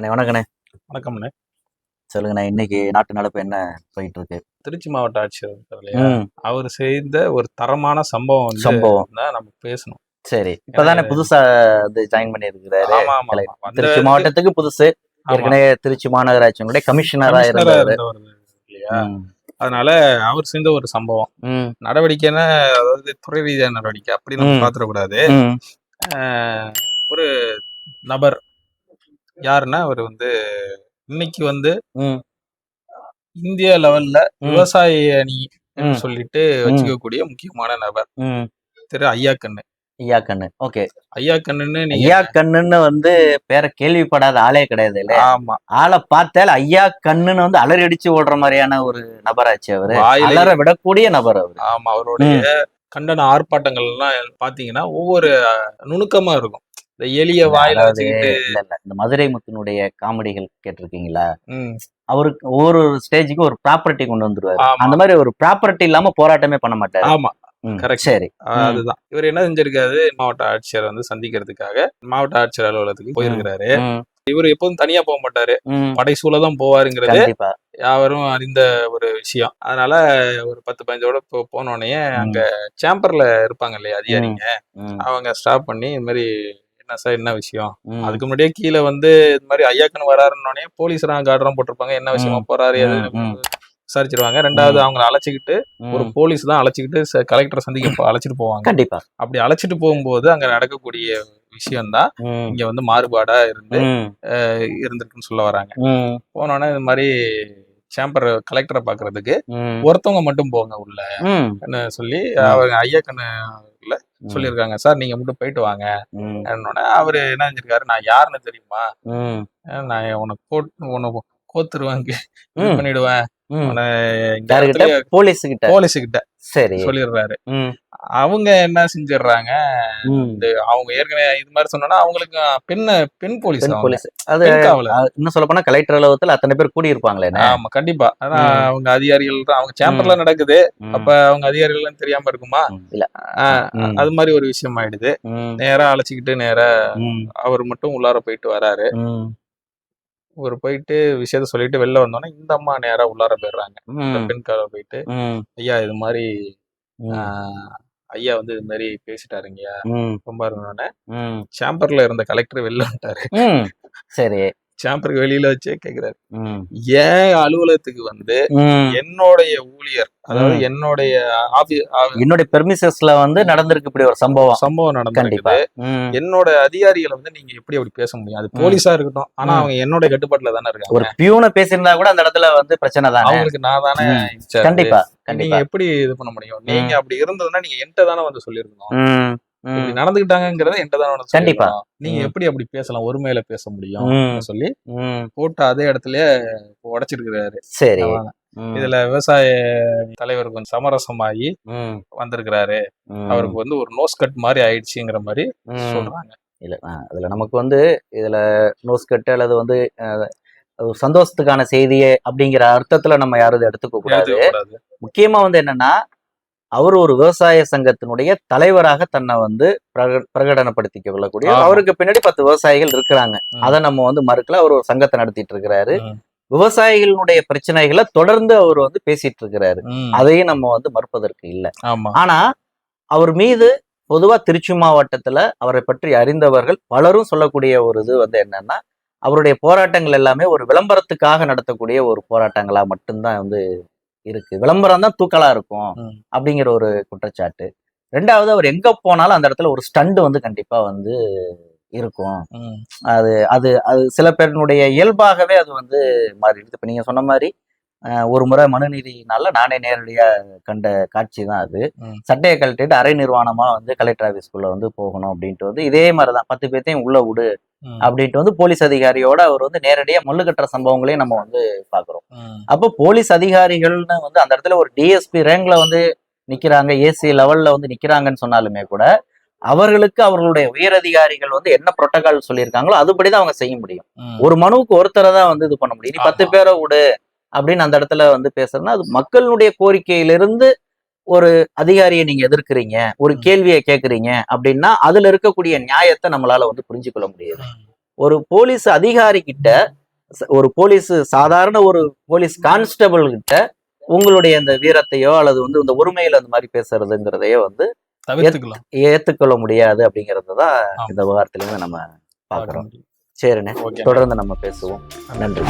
அண்ணே வணக்கண்ணே. வணக்கம்ண்ணே. சொல்லுங்கண்ணே இன்னைக்கு நாட்டு நடப்பு என்ன போயிட்டு இருக்கு திருச்சி மாவட்ட ஆட்சியர் இருக்கார் இல்லையா? ம், அவர் செய்த ஒரு தரமான சம்பவம் வந்து சம்பவம். தான் நம்ம பேசணும். சரி இப்பதானே புதுசா இது ஜாயின் பண்ணியிருக்கிறாரு. திருச்சி மாவட்டத்துக்கு புதுசு. ஏற்கனவே திருச்சி மாநகராட்சியினுடைய கமிஷனரா இருந்தாரு இல்லையா? அதனால அவர் செய்த ஒரு சம்பவம். நடவடிக்கைன்னா அதாவது துறை ரீதியான நடவடிக்கை. அப்படி நம்ம. பாத்துடக்கூடாது ஒரு நபர் யாருன்னா அவர் வந்து இன்னைக்கு வந்து இந்திய லெவல்ல. விவசாய அணி. சொல்லிட்டு வச்சுக்கக்கூடிய முக்கியமான நபர். திரு ஐயா கண்ணு. ஐயா கண்ணு. ஓகே. ஐயா கண்ணுன்னு ஐயா கண்ணுன்னு வந்து பேரை கேள்விப்படாத ஆளே கிடையாது இல்ல ஆமா. ஆளை பார்த்தால் ஐயா கண்ணுன்னு வந்து அலறி அடிச்சு ஓடுற மாதிரியான ஒரு நபராச்சு அவரு. அலற விடக்கூடிய நபர் அவரு. ஆமா அவருடைய கண்டன ஆர்ப்பாட்டங்கள் எல்லாம் பாத்தீங்கன்னா ஒவ்வொரு நுணுக்கமா இருக்கும். இந்த எளிய வாயில அதாவது வச்சுக்கிட்டு இல்ல இல்ல. இந்த மதுரை முத்தினுடைய காமெடிகள் கேட்டிருக்கீங்களா? அவருக்கு ஒவ்வொரு ஸ்டேஜுக்கு ஒரு ப்ராப்பர்ட்டி கொண்டு வந்துருவாரு. அந்த மாதிரி ஒரு ப்ராப்பர்ட்டி இல்லாம போராட்டமே பண்ண மாட்டாரு. ஆமா. correct. சரி. அதுதான். இவர் என்ன செஞ்சிருக்காரு? மாவட்ட ஆட்சியர் வந்து சந்திக்கிறதுக்காக மாவட்ட ஆட்சியர் அலுவலகத்துக்கு போயிருக்கிறாரு. இவர் எப்போதும் தனியா போக மாட்டாரு. படைசூழ தான் போவாருங்கிறது யாவரும் அறிந்த ஒரு விஷயம். அதனால ஒரு பத்து பதினஞ்சோட போனோடனே அங்க சேம்பர்ல இருப்பாங்க இல்லையா அதிகாரிங்க. அவங்க ஸ்டாப் பண்ணி இந்த மாதிரி சார் என்ன விஷயம்? அதுக்கு முன்னாடியே கீழே வந்து இந்த மாதிரி ஐயாக்கன் வராருன்னொடனே போலீஸ் கார்டெல்லாம் போட்டிருப்பாங்க. என்ன விஷயமா போறாரு. விசாரிச்சிருவாங்க. ரெண்டாவது அவங்கள அழைச்சிக்கிட்டு ஒரு போலீஸ் தான் அழைச்சிக்கிட்டு கலெக்டரை சந்திக்க அழைச்சிட்டு போவாங்க. கண்டிப்பா. அப்படி அழைச்சிட்டு போகும்போது அங்க நடக்கக்கூடிய விஷயம் தான் ம், இங்க வந்து மாறுபாடா இருந்து இருந்திருக்குன்னு சொல்ல வராங்க. ம், போனோடனே இந்த மாதிரி சேம்பர் கலெக்டரை பாக்குறதுக்கு ஒருத்தவங்க மட்டும் போங்க உள்ள சொல்லி. அவங்க ஐயாக்கண்ணு ம், சொல்லியிருக்காங்க. சார் நீங்க மட்டும் போயிட்டு வாங்க. என்னோட அவரு என்ன செஞ்சிருக்காரு? நான் யாருன்னு தெரியுமா? நான் உனக்கு கோட் உனக்கு கோத்துருவாங்க பண்ணிடுவேன். போலீஸ் கிட்ட சரி. சொல்லிடுறாரு. அவங்க என்ன செஞ்சிடுறாங்க. இந்த அவங்க ஏற்கனவே இது மாதிரி சொன்னோன்னா அவங்களுக்கு பெண் பெண் போலீஸ். போலீஸ். அது இன்னும் சொல்ல போனா கலெக்டர் அலுவலகத்துல அத்தனை பேர் கூடி இருப்பாங்களே ஆமா கண்டிப்பா. ஆனா. அவங்க அதிகாரிகள் தான். அவங்க சேம்பர்ல நடக்குது. அப்ப அவங்க அதிகாரிகள் தெரியாம இருக்குமா? இல்ல. அது மாதிரி ஒரு விஷயம் ஆயிடுது. நேரா அழைச்சிக்கிட்டு நேரா அவர் மட்டும் உள்ளார போயிட்டு வராரு. ஒரு போயிட்டு விஷயத்த சொல்லிட்டு வெளில வந்தோன்னே இந்த அம்மா நேரா உள்ளார போயிடுறாங்க. இந்த பெண் காவலர் போயிட்டு ஐயா இது மாதிரி ஐயா வந்து இது மாதிரி பேசிட்டாருங்கய்யா. ரொம்ப இருந்தோடனே சேம்பர்ல இருந்த கலெக்டர் வெளில வந்துட்டாரு. சரி. சேம்பருக்கு வெளியில வச்சே கேக்குறாரு. ஏன் அலுவலகத்துக்கு வந்து. என்னுடைய ஊழியர் அதாவது. என்னுடைய என்னுடைய பெர்மிசஸ்ல வந்து நடந்திருக்கு இப்படி ஒரு சம்பவம். சம்பவம் ம். என்னோட அதிகாரிகளை வந்து நீங்க எப்படி அப்படி பேச முடியும்? அது போலீஸா இருக்கட்டும். ஆனா. அவங்க என்னோட கட்டுப்பாட்டுல தானே இருக்காங்க. ஒரு பியூனை பேசியிருந்தா கூட அந்த இடத்துல வந்து பிரச்சனை தானே? அவங்களுக்கு நான் தானே. கண்டிப்பா நீங்க எப்படி இது பண்ண முடியும்? நீங்க அப்படி இருந்ததுன்னா நீங்க என்கிட்ட தானே வந்து சொல்லியிருக்கணும். நடந்துகிட்டாங்கிறத என்கிட்ட தானே வந்து கண்டிப்பா. நீங்க. எப்படி அப்படி பேசலாம்? ஒருமையில பேச முடியும் சொல்லி. போட்டு அதே இடத்துலயே உடைச்சிருக்கிறாரு. சரி. இதுல விவசாய தலைவர் கொஞ்சம் சமரசமாகி வந்திருக்கிறாரு. அவருக்கு வந்து ஒரு நோஸ் கட் மாதிரி ஆயிடுச்சுங்கிற மாதிரி. சொல்றாங்க. இல்ல அதுல நமக்கு வந்து இதுல நோஸ் கட்டு அல்லது வந்து சந்தோஷத்துக்கான செய்தியே அப்படிங்கிற அர்த்தத்துல நம்ம யாரும் எடுத்துக்க கூடாது. முக்கியமா வந்து என்னன்னா அவர் ஒரு விவசாய சங்கத்தினுடைய தலைவராக தன்னை வந்து பிரக- பிரகடனப்படுத்திக் கொள்ளக்கூடிய. அவருக்கு பின்னாடி பத்து விவசாயிகள் இருக்கிறாங்க. அதை நம்ம வந்து மறுக்கல அவர் ஒரு சங்கத்தை நடத்திட்டு இருக்கிறாரு. விவசாயிகளுடைய பிரச்சனைகளை தொடர்ந்து அவர் வந்து பேசிட்டு இருக்கிறாரு. அதையும் நம்ம வந்து மறுப்பதற்கு இல்லை ஆனா அவர் மீது பொதுவா திருச்சி மாவட்டத்துல அவரை பற்றி அறிந்தவர்கள் பலரும் சொல்லக்கூடிய ஒரு இது வந்து என்னன்னா அவருடைய போராட்டங்கள் எல்லாமே ஒரு விளம்பரத்துக்காக நடத்தக்கூடிய ஒரு போராட்டங்களா மட்டும்தான் வந்து இருக்கு விளம்பரம் தான் தூக்கலா இருக்கும். அப்படிங்கிற ஒரு குற்றச்சாட்டு ரெண்டாவது அவர் எங்க போனாலும் அந்த இடத்துல ஒரு ஸ்டண்ட் வந்து கண்டிப்பா வந்து இருக்கும். அது அது அது சில பேருடைய இயல்பாகவே அது வந்து மாறிடுது இப்ப நீங்க சொன்ன மாதிரி ஒரு முறை மனுநீதினால நானே நேரடியா கண்ட காட்சி தான் அது. சட்டையை கழட்டிட்டு அரை நிர்வாணமா வந்து கலெக்டர் ஆஃபீஸ்க்குள்ள வந்து போகணும் அப்படின்ட்டு வந்து இதே மாதிரிதான் பத்து பேர்த்தையும் உள்ள விடு. அப்படின்ட்டு வந்து போலீஸ் அதிகாரியோட அவர் வந்து நேரடியா முள்ளு கட்டுற சம்பவங்களையும் நம்ம வந்து பாக்குறோம் ம். அப்போ போலீஸ் அதிகாரிகள்னு வந்து அந்த இடத்துல ஒரு டிஎஸ்பி ரேங்க்ல வந்து நிக்கிறாங்க ஏசி லெவல்ல வந்து நிக்கிறாங்கன்னு சொன்னாலுமே கூட அவர்களுக்கு அவர்களுடைய உயரதிகாரிகள் வந்து என்ன புரோட்டோகால் சொல்லியிருக்காங்களோ அதுபடிதான் அவங்க செய்ய முடியும். ஒரு மனுவுக்கு ஒருத்தரை தான் வந்து இது பண்ண முடியும் நீ பத்து. பேரை விடு அப்படின்னு அந்த இடத்துல வந்து பேசுறதுன்னா அது மக்களுடைய கோரிக்கையிலிருந்து ஒரு அதிகாரியை நீங்க எதிர்க்கிறீங்க ஒரு. கேள்வியை கேட்கறீங்க அப்படின்னா அதுல இருக்கக்கூடிய நியாயத்தை நம்மளால வந்து புரிஞ்சுக்கொள்ள முடியாது. ஒரு போலீஸ் அதிகாரி கிட்ட ஒரு போலீஸ் சாதாரண ஒரு போலீஸ் கான்ஸ்டபிள் கிட்ட உங்களுடைய அந்த வீரத்தையோ அல்லது வந்து இந்த உரிமையில அந்த மாதிரி பேசுறதுங்கிறதையோ வந்து ஏத்துக்கொள்ள முடியாது அப்படிங்கறது தான். இந்த விவகாரத்துல இருந்து நம்ம பாக்குறோம். சரிண்ணே தொடர்ந்து நம்ம பேசுவோம் நன்றி